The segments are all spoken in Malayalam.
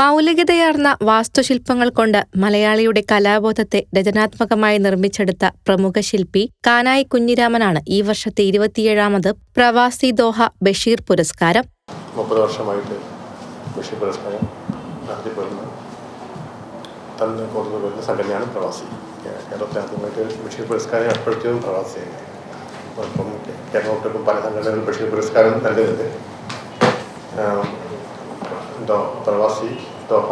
മൗലികതയാർന്ന വാസ്തുശില്പങ്ങൾ കൊണ്ട് മലയാളിയുടെ കലാബോധത്തെ രചനാത്മകമായി നിർമ്മിച്ചെടുത്ത പ്രമുഖ ശില്പി കാനായി കുഞ്ഞിരാമനാണ് ഈ വർഷത്തെ ഇരുപത്തിയേഴാമത് പ്രവാസി ദോഹ ബഷീർ പുരസ്കാരം. മുപ്പത് വർഷമായിട്ട് ബഷീർ പുരസ്കാരം നടത്തിപ്പെടുന്ന. തന്നെ കൊടുത്തു വരുന്ന സംഘടനയാണ് പ്രവാസി. കേരളത്തിൽ ആദ്യമായിട്ട് ബഷീർ പുരസ്കാരം ഏർപ്പെടുത്തിയതും പ്രവാസിയാണ്. കേ- കേരളത്തിലും പല സംഘടനകളും ബഷീർ പുരസ്കാരം നൽകുന്നുണ്ട് പ്രവാസി ദോഹ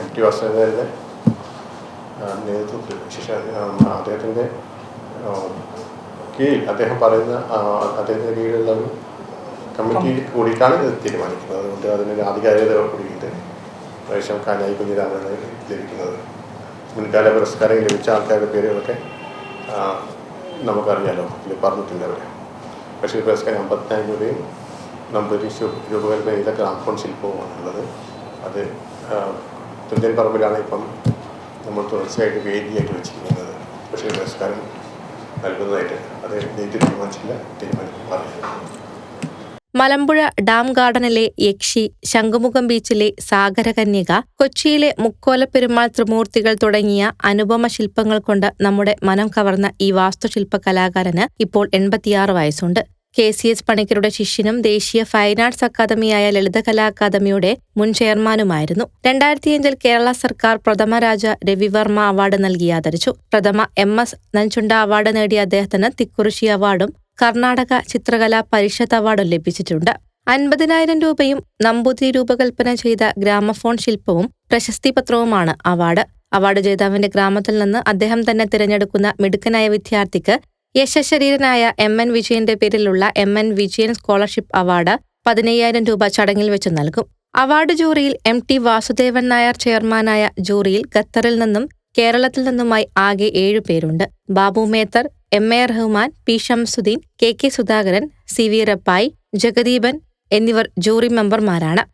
എം ടി വാസുദേവന്റെ നേതൃത്വത്തിൽ ശിക്ഷ അദ്ദേഹത്തിന്റെ കീഴിൽ അദ്ദേഹം പറയുന്ന അദ്ദേഹത്തിന്റെ കീഴിലുള്ള കമ്മിറ്റി കൂടിയിട്ടാണ് ഇത് തീരുമാനിക്കുന്നത്. അതുകൊണ്ട് അതിനൊരു ആധികാരികത കൂടിയിട്ട് പ്രാവശ്യം കാനായി കുഞ്ഞിരാമനാണ് ലഭിക്കുന്നത്. മുൻകാല പുരസ്കാരം ലഭിച്ച ആൾക്കാരുടെ പേരുകളൊക്കെ നമുക്കറിയാലോ. ഇതിൽ പറഞ്ഞിട്ടുണ്ട് അവർ പക്ഷേ പുരസ്കാരം അമ്പത്തിനായിരം രൂപയും നമ്പൂരി ശു- രൂപകൽപ്പന ചെയ്ത ഗ്രാമഫോൺ ശില്പവുമാണ് ഉള്ളത് അത് തുഞ്ചൻ പറമ്പിലാണ് ഇപ്പം നമ്മൾ തുടർച്ചയായിട്ട് വേദിയായിട്ട് വെച്ചിരിക്കുന്നത്. പക്ഷേ പുരസ്കാരം നൽകുന്നതായിട്ട് അത് ഡേറ്റ് തീരുമാനിച്ചില്ല തീരുമാനിക്കും മലമ്പുഴ ഡാം ഗാർഡനിലെ യക്ഷി ശംഖുമുഖം ബീച്ചിലെ സാഗരകന്യക കൊച്ചിയിലെ മുക്കോലപ്പെരുമാൾ ത്രിമൂർത്തികൾ തുടങ്ങിയ അനുപമ ശില്പങ്ങൾ കൊണ്ട് നമ്മുടെ മനം കവർന്ന ഈ വാസ്തുശില്പ കലാകാരന് ഇപ്പോൾ എൺപത്തിയാറ് വയസ്സുണ്ട്. കെ സി എസ് പണിക്കരുടെ ശിഷ്യനും ദേശീയ ഫൈൻ ആർട്സ് അക്കാദമിയായ ലളിതകലാ അക്കാദമിയുടെ മുൻ ചെയർമാനുമായിരുന്നു. രണ്ടായിരത്തിയഞ്ചിൽ കേരള സർക്കാർ പ്രഥമ രാജ രവിവർമ്മ അവാർഡ് നൽകി ആദരിച്ചു. പ്രഥമ എം എസ് നഞ്ചുണ്ട അവാർഡ് നേടിയ അദ്ദേഹത്തിന് തിക്കുറിശി അവാർഡും കർണാടക ചിത്രകലാ പരിഷത്ത് അവാർഡും ലഭിച്ചിട്ടുണ്ട്. അൻപതിനായിരം രൂപയും നമ്പൂതിരി രൂപകൽപ്പന ചെയ്ത ഗ്രാമഫോൺ ശില്പവും പ്രശസ്തി പത്രവുമാണ് അവാർഡ്. അവാർഡ് ജേതാവിന്റെ ഗ്രാമത്തിൽ നിന്ന് അദ്ദേഹം തന്നെ തിരഞ്ഞെടുക്കുന്ന മിടുക്കനായ വിദ്യാർത്ഥിക്ക് യശശരീരനായ എം എൻ വിജയന്റെ പേരിലുള്ള M N Vijayan scholarship award പതിനയ്യായിരം രൂപ ചടങ്ങിൽ വെച്ച് നൽകും. അവാർഡ് ജൂറിയിൽ എം ടി വാസുദേവൻ നായർ ചെയർമാനായ ജൂറിയിൽ ഖത്തറിൽ നിന്നും കേരളത്തിൽ നിന്നുമായി ആകെ ഏഴു പേരുണ്ട്. Babu Methar M A Rahman P Shamsuddin K K Sudhakaran C V Rappai Jagadeepan എന്നിവർ ജൂറി മെമ്പർമാരാണ്.